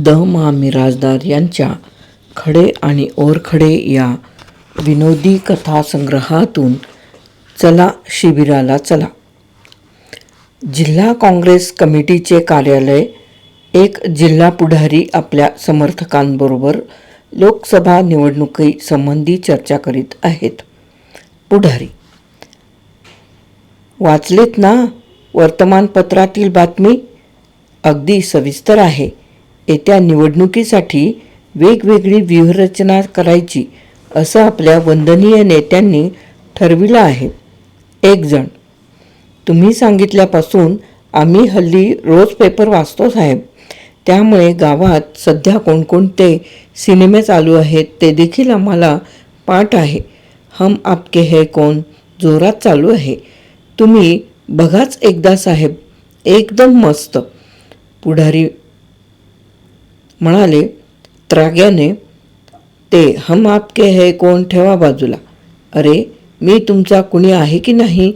The मा मिराजदार यांच्या खडे आणि ओरखडे या विनोदी कथासंग्रहातून चला शिबिराला चला. जिल्हा काँग्रेस कमिटीचे कार्यालय एक जिल्हा पुढारी आपल्या समर्थकांबरोबर लोकसभा निवडणुकीसंबंधी चर्चा करीत आहेत. पुढारी. वाचलेत ना वर्तमानपत्रातील बातमी? अगदी सविस्तर आहे. येत्या निवडणुकीसाठी वेगवेगळी व्यूहरचना करायची असं आपल्या वंदनीय नेत्यांनी ठरविलं आहे. एक जण. तुम्ही सांगितल्यापासून आम्ही हल्ली रोज पेपर वाचतो साहेब. त्यामुळे गावात सध्या कोणकोणते सिनेमे चालू आहेत ते देखील आम्हाला पाठ आहे. हम आपके है कोण जोरात चालू आहे. तुम्ही बघाच एकदा साहेब. एकदम मस्त. पुढारी म्हणाले त्राग्याने ते हम आपके है कोण ठेवा बाजूला. अरे मी तुमचा कुणी आहे की नाही?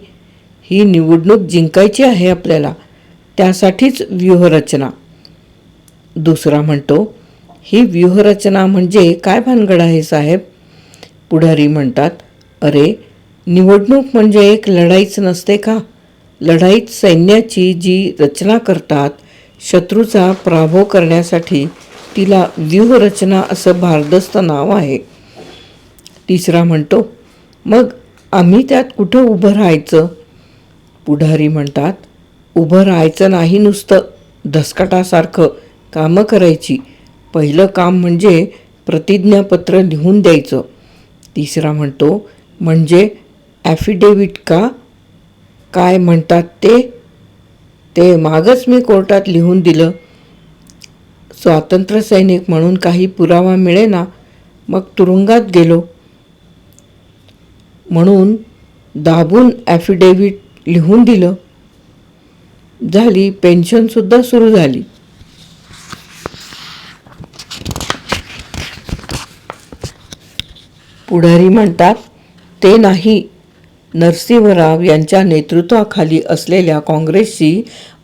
ही निवडणूक जिंकायची आहे आपल्याला. त्यासाठीच व्यूहरचना. दुसरा म्हणतो ही व्यूहरचना म्हणजे काय भानगड आहे साहेब? पुढारी म्हणतात अरे निवडणूक म्हणजे एक लढाईच नसते का? लढाईत सैन्याची जी रचना करतात शत्रूचा पराभव करण्यासाठी तिला व्यूहरचना असं भारदस्त नाव आहे. तिसरा म्हणतो मग आम्ही त्यात कुठं उभं राहायचं? पुढारी म्हणतात उभं राहायचं नाही नुसतं धसकाटासारखं कामं करायची. पहिलं काम म्हणजे प्रतिज्ञापत्र लिहून द्यायचं. तिसरा म्हणतो म्हणजे ॲफिडेविट का? काय म्हणतात ते? ते मागच मी कोर्टात लिहून दिलं. स्वातंत्र्य सैनिक म्हणून काही पुरावा मिळेना मग तुरुंगात गेलो. म्हणून दाबून ॲफिडेव्हिट लिहून दिलं. झाली पेन्शनसुद्धा सुरू झाली. पुढारी म्हणतात ते नाही. नरसिंहराव यांच्या नेतृत्वाखाली असलेल्या काँग्रेसची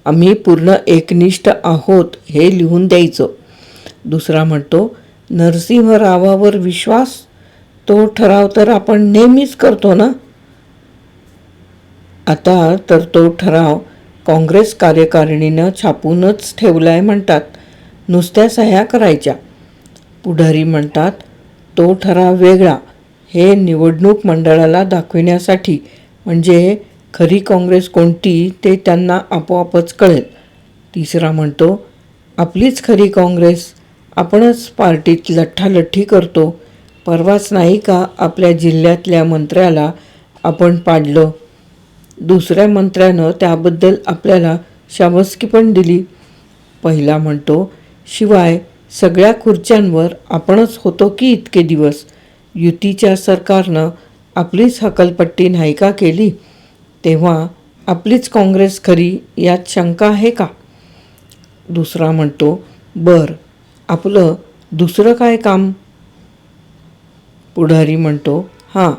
आम्ही पूर्ण एकनिष्ठ आहोत हे लिहून द्यायचं. दुसरा म्हणतो नरसिंहरावावर विश्वास? तो ठराव तर आपण नेहमीच करतो ना? आता तर तो ठराव काँग्रेस कार्यकारिणीनं छापूनच ठेवलाय म्हणतात. नुसत्या सह्या करायच्या. पुढारी म्हणतात तो ठराव वेगळा. हे निवडणूक मंडळाला दाखविण्यासाठी म्हणजे खरी काँग्रेस कोणती ते त्यांना आपोआपच कळेल. तिसरा म्हणतो आपलीच खरी काँग्रेस आपणच पार्टीत लठ्ठालठ्ठी करतो. परवाच नाही का आपल्या जिल्ह्यातल्या मंत्र्याला आपण पाडलं? दुसऱ्या मंत्र्यानं त्याबद्दल आपल्याला शाबसकी पण दिली. पहिला म्हणतो शिवाय सगळ्या खुर्च्यांवर आपणच होतो की इतके दिवस? युतीच्या सरकारनं आपलीच हकलपट्टी नाही का केली? तेव्हा आपलीच काँग्रेस खरी यात शंका आहे का? दुसरा म्हणतो बर आपलं दुसरं काय काम? पुढारी म्हणतो हां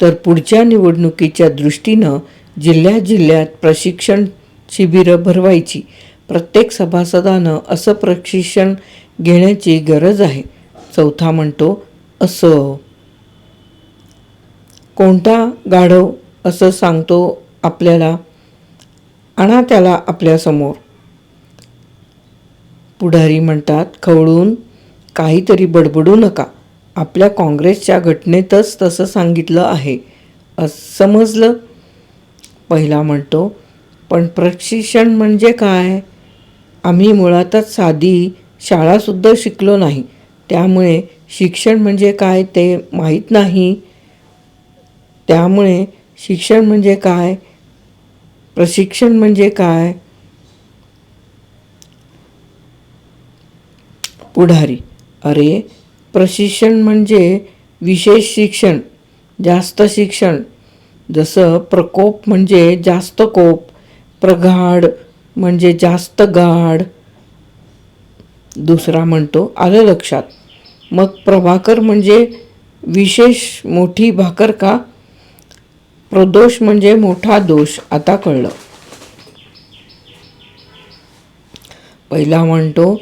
तर पुढच्या निवडणुकीच्या दृष्टीनं जिल्ह्या जिल्ह्यात प्रशिक्षण शिबिरं भरवायची. प्रत्येक सभासदानं असं प्रशिक्षण घेण्याची गरज आहे. चौथा म्हणतो असं. कोणता गाढव असं सांगतो आपल्याला आणा त्याला आपल्यासमोर पुढारी म्हणतात खवळून काहीतरी बडबडू नका. आपल्या काँग्रेसच्या घटनेतच तसं सांगितलं आहे. असं समजलं. पहिला म्हणतो पण प्रशिक्षण म्हणजे काय? आम्ही मुळातच साधी शाळासुद्धा शिकलो नाही. त्यामुळे शिक्षण म्हणजे काय ते माहीत नाही. त्यामुळे शिक्षण म्हणजे काय? प्रशिक्षण म्हणजे काय? पुढारी. अरे प्रशिक्षण म्हणजे विशेष शिक्षण जास्त शिक्षण. जसं प्रकोप म्हणजे जास्त कोप प्रगाढ म्हणजे जास्त गाढ. दुसरा म्हणतो आलं लक्षात. मग प्रभाकर म्हणजे विशेष मोठी भाकर का? प्रदोष म्हणजे मोठा दोष आता कळलं. पहिला म्हणतो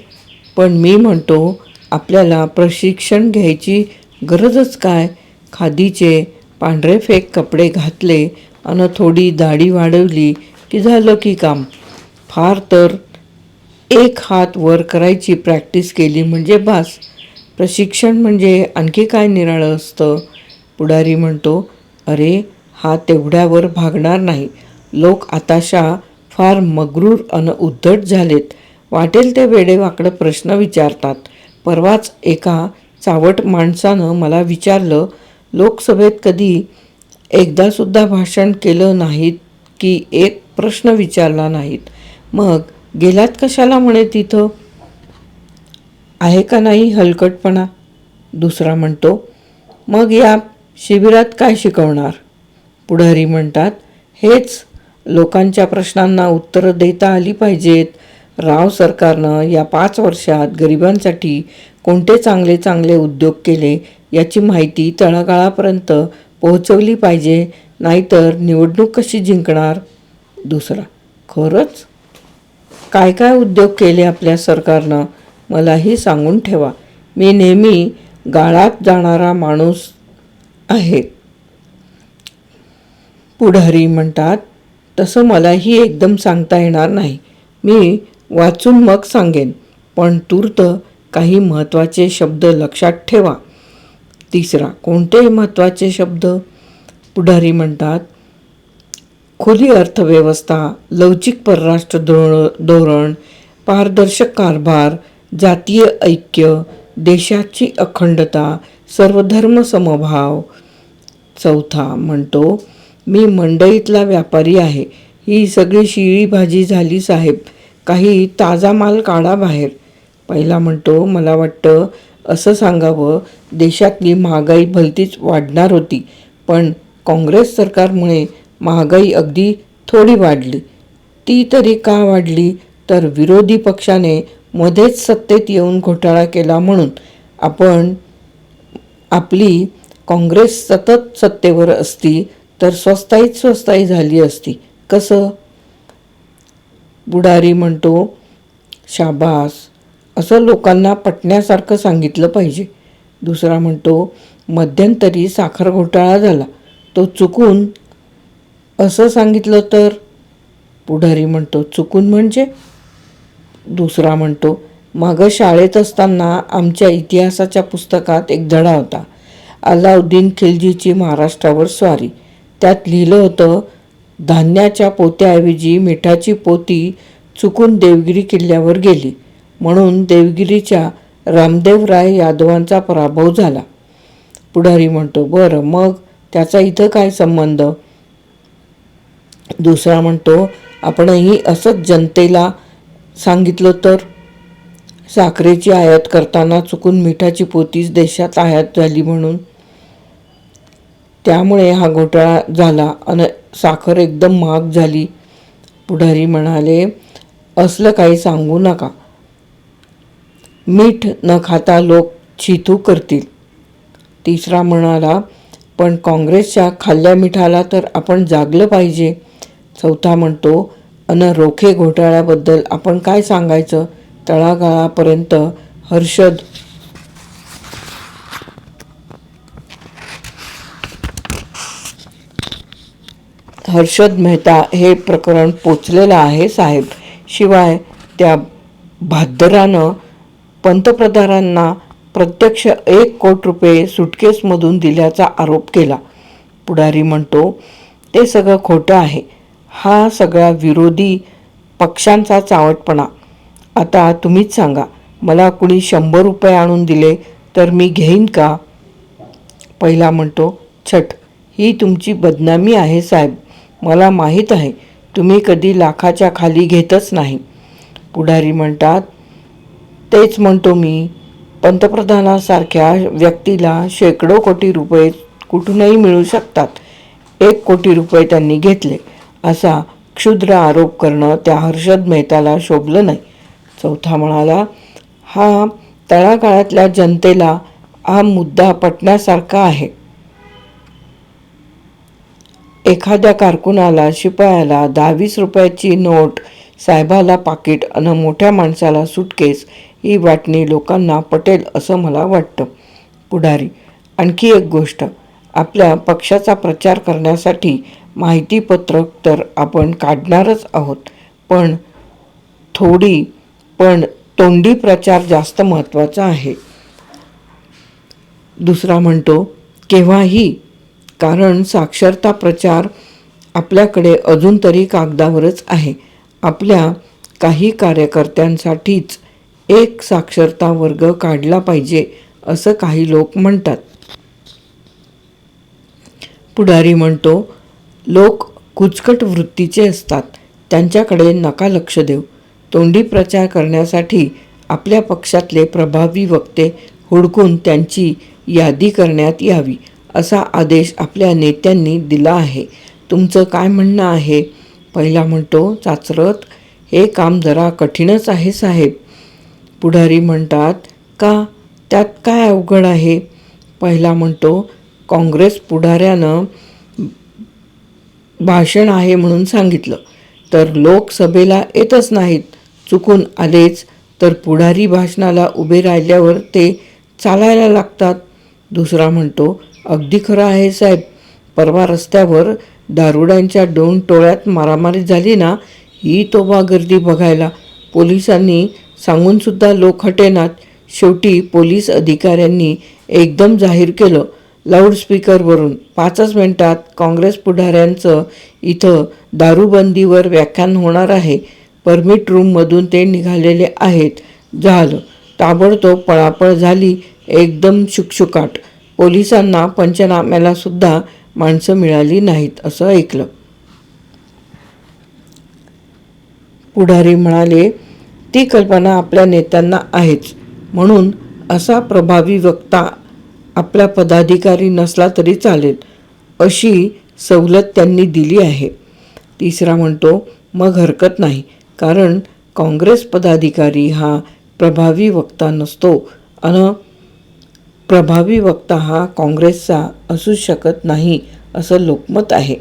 पण मी म्हणतो आपल्याला प्रशिक्षण घ्यायची गरजच काय? खादीचे पांढरे फेक कपडे घातले आणि थोडी दाढी वाढवली की झालं की काम? फार तर एक हात वर करायची प्रॅक्टिस केली म्हणजे बास. प्रशिक्षण म्हणजे आणखी काय निराळं असतं? पुढारी म्हणतो अरे हा तेवढ्यावर भागणार नाही. लोक आताशा फार मगरूर अन उद्धट झालेत. वाटेल ते वेडेवाकडं प्रश्न विचारतात. परवाच एका चावट माणसानं मला विचारलं लोकसभेत कधी एकदासुद्धा भाषण केलं नाहीत की एक प्रश्न विचारला नाहीत? मग गेलात कशाला म्हणे तिथं? आहे का नाही हलकटपणा? दुसरा म्हणतो मग या शिबिरात काय शिकवणार? पुढारी म्हणतात हेच लोकांच्या प्रश्नांना उत्तरं देता आली पाहिजेत. राव सरकारनं या पाच वर्षात गरिबांसाठी कोणते चांगले चांगले उद्योग केले याची माहिती तळागाळापर्यंत पोहोचवली पाहिजे नाहीतर निवडणूक कशी जिंकणार? दुसरा खरंच? काय काय उद्योग केले आपल्या सरकारनं? मलाही सांगून ठेवा. मी नेहमी गाळात जाणारा माणूस आहे. पुढारी म्हणतात तसं मलाही एकदम सांगता येणार नाही. मी वाचून मग सांगेन. पण तूर्त काही महत्त्वाचे शब्द लक्षात ठेवा. तिसरा कोणते महत्त्वाचे शब्द? पुढारी म्हणतात खुली अर्थव्यवस्था लवचिक परराष्ट्र धोरण धोरण पारदर्शक कारभार जातीय ऐक्य देशाची अखंडता सर्वधर्म समभाव. चौथा म्हणतो मी मंडईतला व्यापारी आहे. ही सगळी शिळी भाजी झाली साहेब. काही ताजा माल काढा बाहेर. पहिला म्हणतो मला वाटतं असं सांगावं देशातली महागाई भलतीच वाढणार होती. पण काँग्रेस सरकारमुळे महागाई अगदी थोडी वाढली. ती तरी का वाढली? तर विरोधी पक्षाने मध्येच सत्तेत येऊन घोटाळा केला म्हणून. आपण आपली काँग्रेस सतत सत्तेवर असती तर स्वस्ताईत स्वस्ताई झाली असती. कसं? बुडारी म्हणतो शाबास. असं लोकांना पटण्यासारखं सांगितलं पाहिजे. दुसरा म्हणतो मध्यंतरी साखर घोटाळा झाला. तो चुकून. असं सांगितलं तर? पुढारी म्हणतो चुकून म्हणजे? दुसरा म्हणतो मागं शाळेत असताना आमच्या इतिहासाच्या पुस्तकात एक धडा होता. अलाउद्दीन खिलजीची महाराष्ट्रावर स्वारी. त्यात लिहिलं होतं धान्याच्या पोत्याऐवजी मिठाची पोती चुकून देवगिरी किल्ल्यावर गेली. म्हणून देवगिरीच्या रामदेवराय यादवांचा पराभव झाला. पुढारी म्हणतो बरं मग त्याचा इथं काय संबंध? दुसरा म्हणतो आपणही असंच जनतेला सांगितलं तर? साखरेची आयात करताना चुकून मिठाची पोतीच देशात आयात झाली म्हणून त्यामुळे हा घोटाळा झाला आणि साखर एकदम महाग झाली. पुढारी म्हणाले असलं काही सांगू नका. मीठ न खाता लोक छितू करतील. तिसरा म्हणाला पण काँग्रेसच्या खाल्ल्या मिठाला तर आपण जागलं पाहिजे. चौथा म्हणतो अन रोखे घोटाळ्याबद्दल आपण काय सांगायचं? तळागाळापर्यंत हर्षद हर्षद मेहता हे प्रकरण पोचलेलं आहे साहेब. शिवाय त्या भाद्दरानं पंतप्रधानांना प्रत्यक्ष एक कोट रुपये सुटकेसमधून दिल्याचा आरोप केला. पुढारी म्हणतो ते सगळं खोटं आहे. हा सगळा विरोधी पक्षांचा चावटपणा. आता तुम्हीच सांगा मला कुणी शंभर रुपये आणून दिले तर मी घेईन का? पहिला म्हणतो छट ही तुमची बदनामी आहे साहेब. मला माहीत आहे तुम्ही कधी लाखाच्या खाली घेतच नाही. पुढारी म्हणतात तेच म्हणतो मी. पंतप्रधानासारख्या व्यक्तीला शेकडो कोटी रुपये कुठूनही मिळू शकतात. एक कोटी रुपये त्यांनी घेतले. असा क्षुद्र आरोप करणं त्या हर्षद मेहताला शोभलं नाही. चौथा म्हणाला हा तळागाळातल्या जनतेला हा मुद्दा पटण्यासारखा आहे. एखाद्या कारकुनाला शिपायाला दहावीस रुपयाची नोट साहेबाला पाकिट आणि मोठ्या माणसाला सुटकेस ही वाटणी लोकांना पटेल असं मला वाटतं. पुढारी आणखी एक गोष्ट. आपल्या पक्षाचा प्रचार करण्यासाठी माहितीपत्रक तर आपण काढणारच आहोत. पण थोडी पण तोंडी प्रचार जास्त महत्त्वाचा आहे. दुसरा म्हणतो केव्हाही कारण साक्षरता प्रचार आपल्याकडे अजून तरी कागदावरच आहे. आपल्या काही कार्यकर्त्यांसाठीच एक साक्षरता वर्ग काढला पाहिजे असं काही लोक म्हणतात. पुढारी म्हणतो लोक कुचकट वृत्तीचे असतात. त्यांच्याकडे नका लक्ष देऊ. तोंडी प्रचार करण्यासाठी आपल्या पक्षातले प्रभावी वक्ते हुडकून त्यांची यादी करण्यात यावी. असा आदेश आपल्या नेत्यांनी दिला आहे. तुमचं काय म्हणणं आहे? पहिला म्हणतो चाचरत हे काम जरा कठीणच आहे साहेब. पुढारी म्हणतात का? त्यात काय अवघड आहे? पहिला म्हणतो काँग्रेस पुढाऱ्यानं भाषण आहे म्हणून सांगितलं. तर लोकसभेला येतच नाहीत. चुकून आलेच. तर पुढारी भाषणाला उभे राहिल्यावर ते चालायला लागतात. दुसरा म्हणतो अगदी खरं आहे साहेब. परवा रस्त्यावर दारुड्यांच्या दोन टोळ्यात मारामारी झाली ना ही तोबा गर्दी बघायला. पोलिसांनी सांगूनसुद्धा लोक हटेनात. शेवटी पोलीस अधिकाऱ्यांनी एकदम जाहीर केलं लाऊडस्पीकरवरून. पाचच मिनटात काँग्रेस पुढाऱ्यांचं इथं दारूबंदीवर व्याख्यान होणार आहे. परमिट रूममधून ते निघालेले आहेत. झालं. ताबडतोब पळापळ झाली. एकदम शुकशुकाट. पोलिसांना पंचनाम्याला सुद्धा माणसं मिळाली नाहीत असं ऐकलं. पुढारी म्हणाले ती कल्पना आपल्या नेत्यांना आहेच. म्हणून असा प्रभावी वक्ता आपला पदाधिकारी नसला तरी चालेल अशी सवलत त्यांनी दिली आहे. तिसरा म्हणतो मग हरकत नाही कारण काँग्रेस पदाधिकारी हा प्रभावी वक्ता नसतो अन प्रभावी वक्ता हा काँग्रेसचा असू शकत नाही असं लोकमत आहे.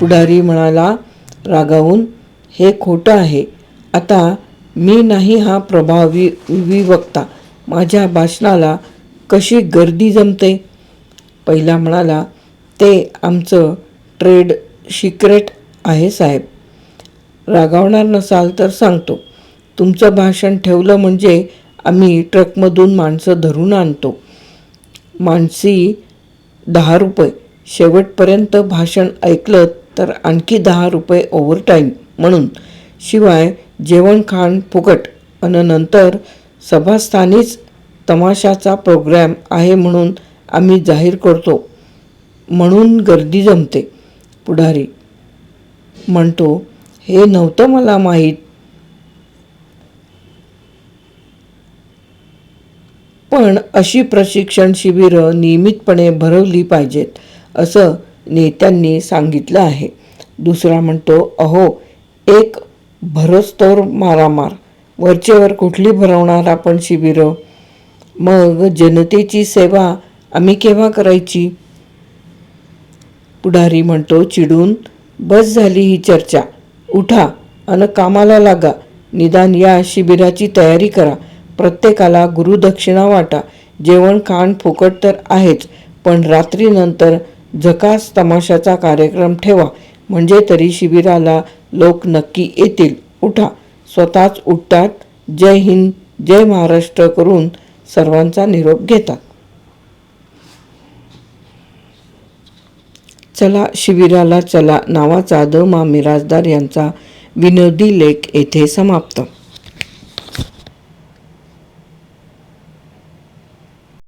पुढारी म्हणाला रागावून हे खोटं आहे. आता मी नाही हा प्रभावी विवक्ता माझ्या भाषणाला कशी गर्दी जमते? पहिला म्हणाला ते आमचं ट्रेड सिक्रेट आहे साहेब. रागावणार नसाल तर सांगतो. तुमचं भाषण ठेवलं म्हणजे आम्ही ट्रकमधून माणसं धरून आणतो. माणसी दहा रुपये. शेवटपर्यंत भाषण ऐकलं तर आणखी दहा रुपये ओव्हरटाईम म्हणून. शिवाय जेवण खाण फुकट आणि नंतर सभास्थानीच तमाशाचा प्रोग्रॅम आहे म्हणून आम्ही जाहीर करतो. म्हणून गर्दी जमते. पुढारी म्हणतो हे नव्हतं मला माहीत पण अशी प्रशिक्षण शिबिरं नियमितपणे भरवली पाहिजेत असं नेत्यांनी सांगितलं आहे. दुसरा म्हणतो अहो एक भरोस्तोर मारामार. वरचेवर कुठली भरवणार आपण शिबिरं? मग जनतेची सेवा आम्ही केव्हा करायची? पुढारी म्हणतो चिडून बस झाली ही चर्चा. उठा अन कामाला लागा. निदान या शिबिराची तयारी करा. प्रत्येकाला गुरुदक्षिणा वाटा. जेवण खाण फुकट तर आहेच पण रात्रीनंतर झकास तमाशाचा कार्यक्रम ठेवा. म्हणजे तरी शिबिराला लोक नक्की येतील. उठा. स्वतःच उठतात. जय हिंद जय महाराष्ट्र करून सर्वांचा निरोप घेतात. चला शिबिराला चला. नावाचा द मा मिराजदार यांचा विनोदी लेख येथे समाप्त.